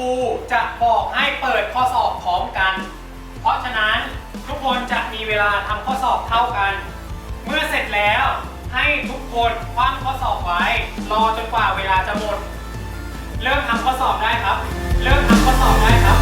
รูจะบอกให้เปิดข้อสอบพร้อมกัน เพราะฉะนั้นทุกคนจะมีเวลาทำข้อสอบเท่ากัน เมื่อเสร็จแล้วให้ทุกคนคว่งข้อสอบไว้ รอจนกว่าเวลาจะหมด เริ่มทำข้อสอบได้ครับ เริ่มทำข้อสอบได้ครับ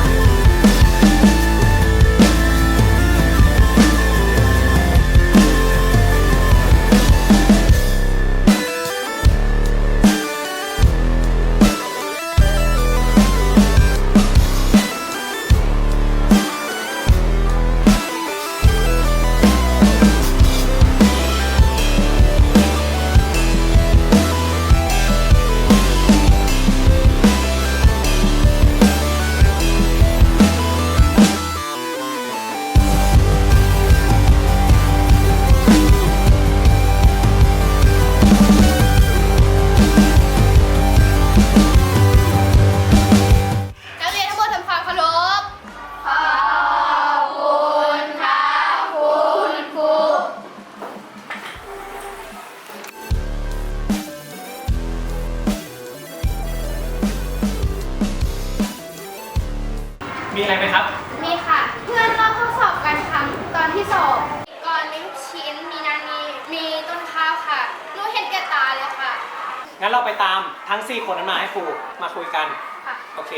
มีอะไรไหมครับ มีค่ะ เพื่อนลอกข้อสอบกันทำตอนที่สอบก่อนมีลูกชิ้น มีนานีมีต้นข้าวค่ะหนูเห็นแก่ตาเลยค่ะ งั้นเราไปตามทั้ง 4 คนนั้นมาให้ครูมาคุยกัน ค่ะ โอเค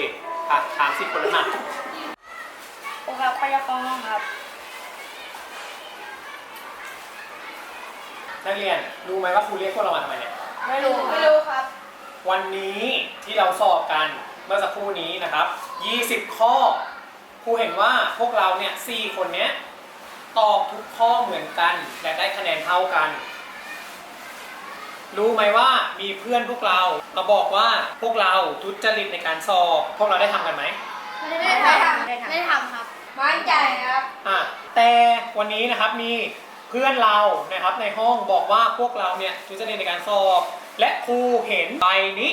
อะถามสี่คนนั้นมาผมรับพยากรณ์ครับ นักเรียนรู้ไหมว่าครูเรียกพวกเรามาทำไมเนี่ย ไม่รู้ไม่รู้ครับ วันนี้ที่เราสอบกันเมื่อสักครู่นี้นะครับ 20 ข้อ ครูเห็นว่าพวกเราเนี่ย4คนเนี้ยตอบทุกข้อเหมือนกันและได้คะแนนเท่ากัน รู้ไหมว่ามีเพื่อนพวกเรามาบอกว่าพวกเราทุจริตในการสอบ พวกเราได้ทำกันไหมไม่ได้ทำไม่ได้ทำครับ มั่นใจครับอะแต่วันนี้นะครับมีเพื่อนเรานะครับในห้องบอกว่าพวกเราเนี่ยทุจริตในการสอบ และครูเห็นใบนี้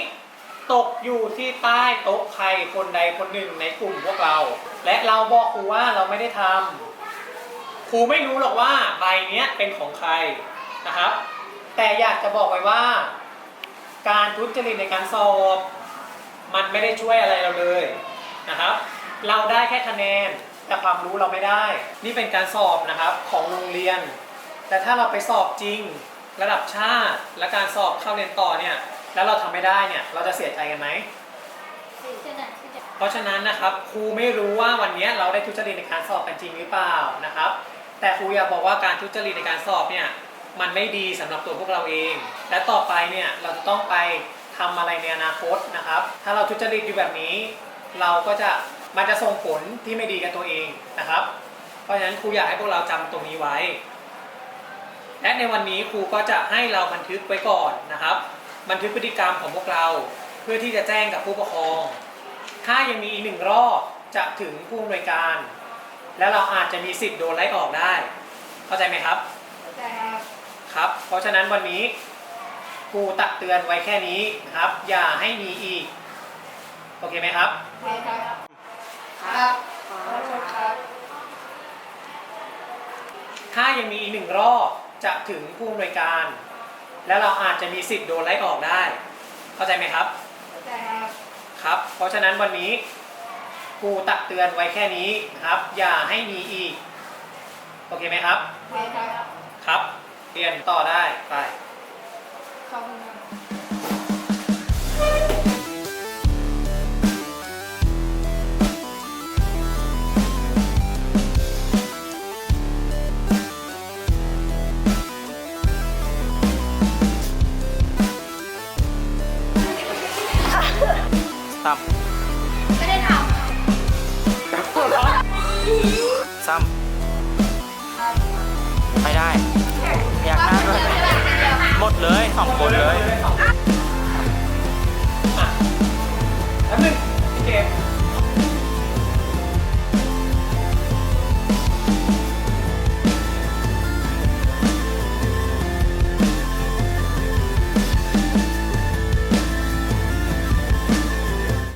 ตกอยู่ที่ใต้โต๊ะใครคนใดคนหนึ่งในกลุ่มพวกเรา และเราบอกครูว่าเราไม่ได้ทำครูไม่รู้หรอกว่าใบเนี้ยเป็นของใครนะครับ แต่อยากจะบอกไว้ว่า การทุจริตในการสอบ มันไม่ได้ช่วยอะไรเราเลยนะครับ เราได้แค่คะแนนแต่ความรู้เราไม่ได้ นี่เป็นการสอบนะครับของโรงเรียน แต่ถ้าเราไปสอบจริง ระดับชาติ และการสอบเข้าเรียนต่อเนี่ย แล้วเราทำไม่ได้เนี่ยเราจะเสียใจกันไหม เพราะฉะนั้นนะครับครูไม่รู้ว่าวันนี้เราได้ทุจริตในการสอบกันจริงหรือเปล่านะครับ แต่ครูอยากบอกว่าการทุจริตในการสอบเนี่ยมันไม่ดีสำหรับตัวพวกเราเอง และต่อไปเนี่ยเราจะต้องไปทำอะไรในอนาคตนะครับ ถ้าเราทุจริตอยู่แบบนี้ เราก็จะมันจะส่งผลที่ไม่ดีกับตัวเองนะครับ เพราะฉะนั้นครูอยากให้พวกเราจำตรงนี้ไว้ และในวันนี้ครูก็จะให้เราบันทึกไว้ก่อนนะครับ บันทึกพฤติกรรมของพวกเรา เพื่อที่จะแจ้งกับผู้ปกครอง ถ้ายังมีอีกหนึ่งรอบจะถึงผู้อำนวยการ แล้วเราอาจจะมีสิทธิ์โดนไล่ออกได้ เข้าใจไหมครับแต่ครับครับ เพราะฉะนั้นวันนี้ครูตักเตือนไว้แค่นี้นะครับ อย่าให้มีอีก โอเคไหมครับใช่ครับครับขอโทษครับ ถ้ายังมีอีกหนึ่งรอบจะถึงผู้อำนวยการ แล้วเราอาจจะมีสิทธิ์โดนไล่ออกได้ เข้าใจไหมครับแต่ครับครับ เพราะฉะนั้นวันนี้ครูตักเตือนไว้แค่นี้นะครับ อย่าให้มีอีก โอเคไหมครับใช่ครับ ครับ เรียนต่อได้ ไป ขอบคุณครับ ซ้ไม่ได้ทำซ้ำไม่ได้ อยากหน้าด้วยหมดเลยสองคนเลย